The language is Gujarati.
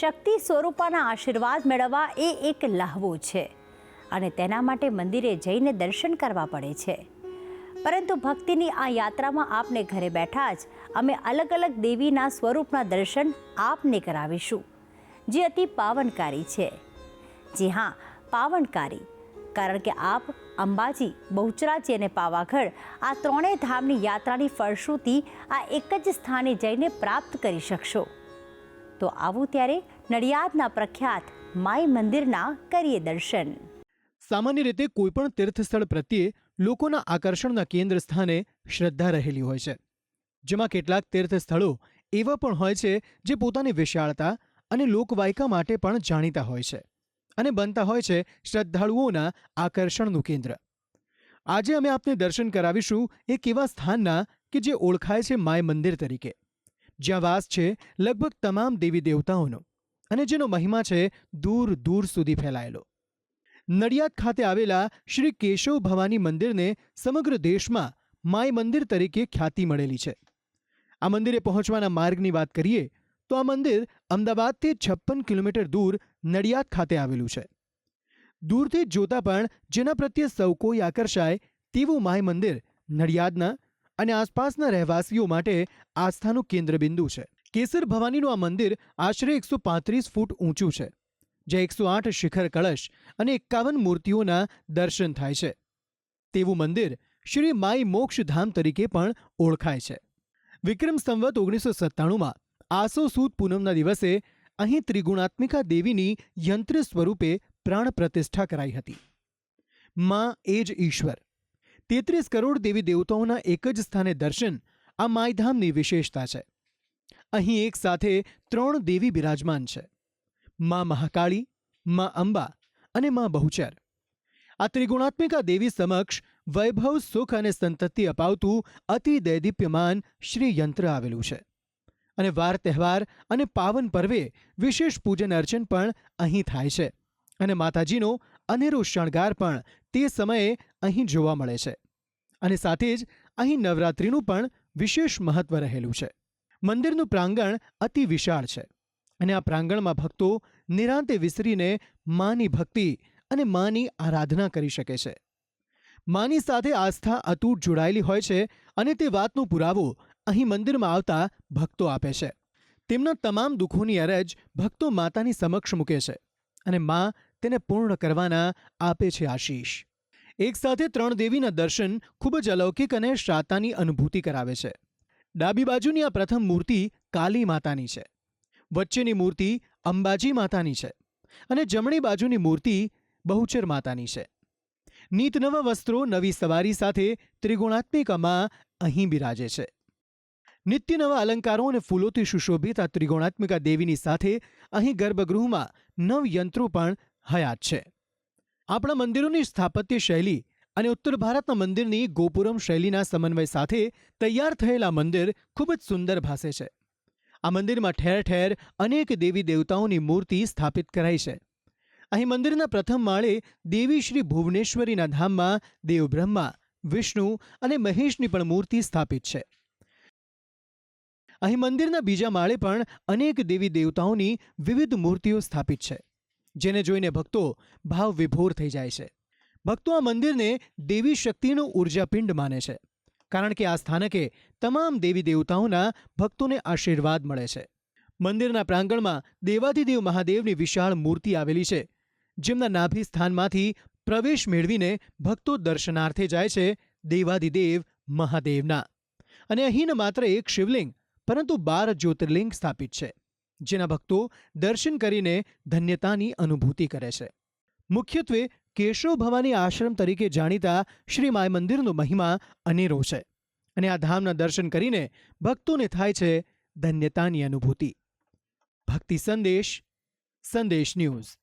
શક્તિ સ્વરૂપાના આશીર્વાદ મેળવવા એ એક લહાવો છે. અને તેના માટે મંદિરે જઈને દર્શન કરવા પડે છે. પરંતુ ભક્તિની આ યાત્રામાં આપને ઘરે બેઠા જ અમે અલગ અલગ દેવીના સ્વરૂપના દર્શન આપને કરાવીશું, જે અતિ પાવનકારી છે. જી હા, પાવનકારી. કારણ કે આપ, અંબાજી, બહુચરાજી અને પાવાગઢ આ ત્રણેય ધામની યાત્રાની ફળશ્રુતિ આ એક જ સ્થાને જઈને પ્રાપ્ત કરી શકશો. તો આવું ત્યારે નડિયાદના પ્રખ્યાત માઈ મંદિરના કરીએ દર્શન. સામાન્ય રીતે કોઈપણ તીર્થસ્થળ પ્રત્યે લોકોના આકર્ષણના કેન્દ્ર સ્થાને શ્રદ્ધા રહેલી હોય છે. જેમાં કેટલાક તીર્થસ્થળો એવા પણ હોય છે જે પોતાની વિશાળતા અને લોકવાયકા માટે પણ જાણીતા હોય છે અને બનતા હોય છે શ્રદ્ધાળુઓના આકર્ષણનું કેન્દ્ર. આજે અમે આપને દર્શન કરાવીશું એક એવા સ્થાનના કે જે ઓળખાય છે માય મંદિર તરીકે. જ્યાં વાસ છે લગભગ તમામ દેવી દેવતાઓનો અને જેનો મહિમા છે દૂર દૂર સુધી ફેલાયેલો. નડિયાદ ખાતે આવેલા શ્રી કેશવ ભવાની મંદિરને સમગ્ર દેશમાં માય મંદિર તરીકે ખ્યાતિ મળેલી છે. આ મંદિરે પહોંચવાના માર્ગની વાત કરીએ તો આ મંદિર અમદાવાદથી છપ્પન કિલોમીટર દૂર નડિયાદ ખાતે આવેલું છે. દૂરથી જોતા પણ જેના પ્રત્યે સૌ કોઈ આકર્ષાય તેવું માય મંદિર નડિયાદના અને આસપાસના રહેવાસીઓ માટે આસ્થાનું કેન્દ્રબિંદુ છે. કેસર ભવાનીનું આ મંદિર આશરે એકસો પાંત્રીસ ફૂટ ઊંચું છે જે એકસો આઠ શિખર કળશ અને એકાવન મૂર્તિઓના દર્શન થાય છે. તેવું મંદિર શ્રી માઈ મોક્ષધામ તરીકે પણ ઓળખાય છે. વિક્રમ સંવત ઓગણીસો સત્તાણુંમાં આસો સુદ પૂનમના દિવસે અહીં ત્રિગુણાત્મિકા દેવીની યંત્ર સ્વરૂપે પ્રાણ પ્રતિષ્ઠા કરાઈ હતી. માં એ જ ઈશ્વર. તેત્રીસ કરોડ દેવી દેવતાઓના એક જ સ્થાને દર્શન આ માયધામની વિશેષતા છે. અહીં એક સાથે ત્રણ દેવી બિરાજમાન છે. મા મહાકાળી, મા અંબા અને મા બહુચર. આ ત્રિગુણાત્મિકા દેવી સમક્ષ વૈભવ, સુખ અને સંતતિ અપાવતું અતિ દૈદીપ્યમાન શ્રી યંત્ર આવેલું છે. અને વાર તહેવાર અને પાવન પર્વે વિશેષ પૂજન અર્ચન પણ અહીં થાય છે. અને માતાજીનો અનેરો શણગાર પણ તે સમયે અહીં જોવા મળે છે. અને સાથે જ અહીં નવરાત્રિનું પણ વિશેષ મહત્વ રહેલું છે. મંદિરનું પ્રાંગણ અતિ વિશાળ છે અને આ પ્રાંગણમાં ભક્તો નિરાંતે વિસરીને માની ભક્તિ અને માની આરાધના કરી શકે છે. માની સાથે આસ્થા અતૂટ જોડાયેલી હોય છે અને તે વાતનો પુરાવો અહીં મંદિરમાં આવતા ભક્તો આપે છે. તેમના તમામ દુઃખોની અરજ ભક્તો માતાની સમક્ષ મૂકે છે અને મા તેને પૂર્ણ કરવાના આપે છે આશીષ. એક સાથે ત્રણ દેવીના દર્શન ખૂબ જ અલૌકિક અને શ્રાતાની અનુભૂતિ કરાવે છે. ડાબી બાજુની આ પ્રથમ મૂર્તિ કાલી માતાની છે. વચ્ચેની મૂર્તિ અંબાજી માતાની છે અને જમણી બાજુની મૂર્તિ બહુચર માતાની છે. નીતનવ વસ્ત્રો નવી સવારી સાથે ત્રિગુણાત્મિકામાં અહીં બિરાજે છે. નિત્ય નવા અલંકારો અને ફૂલોથી સુશોભિત આ ત્રિગુણાત્મિકા દેવીની સાથે અહીં ગર્ભગૃહમાં નવ યંત્રો પણ હયાત છે. આપણા મંદિરોની સ્થાપત્ય શૈલી અને ઉત્તર ભારતના મંદિરની ગોપુરમ શૈલીના સમન્વય સાથે તૈયાર થયેલા મંદિર ખૂબ જ સુંદર ભાસે છે. આ મંદિરમાં ઠેર ઠેર અનેક દેવી દેવતાઓની મૂર્તિ સ્થાપિત કરાઈ છે. અહીં મંદિરના પ્રથમ માળે દેવી શ્રી ભુવનેશ્વરીના ધામમાં દેવ બ્રહ્મા, વિષ્ણુ અને મહેશની પણ મૂર્તિ સ્થાપિત છે. અહીં મંદિરના બીજા માળે પણ અનેક દેવી દેવતાઓની વિવિધ મૂર્તિઓ સ્થાપિત છે. જેને જોઈને ભક્તો ભાવ વિભોર થઈ જાય છે. ભક્તો આ મંદિરને દેવી શક્તિનું ઉર્જાપિંડ માને છે, કારણ કે આ સ્થાનકે તમામ દેવી દેવતાઓના ભક્તોને આશીર્વાદ મળે છે. મંદિરના પ્રાંગણમાં દેવાધિદેવ મહાદેવની વિશાળ મૂર્તિ આવેલી છે, જેમના નાભી સ્થાનમાંથી પ્રવેશ મેળવીને ભક્તો દર્શનાર્થે જાય છે દેવાધિદેવ મહાદેવના. અને અહીં માત્ર એક શિવલિંગ, પરંતુ બાર જ્યોતિર્લિંગ સ્થાપિત છે. જેના ભક્તો દર્શન કરીને ધન્યતાની અનુભૂતિ કરે છે. મુખ્યત્વે કેશવ ભવાની આશ્રમ તરીકે જાણીતા શ્રી માય મંદિરનો મહિમા અનેરો છે અને આ ધામના દર્શન કરીને ભક્તોને થાય છે ધન્યતાની અનુભૂતિ. ભક્તિ સંદેશ સંદેશ ન્યૂઝ.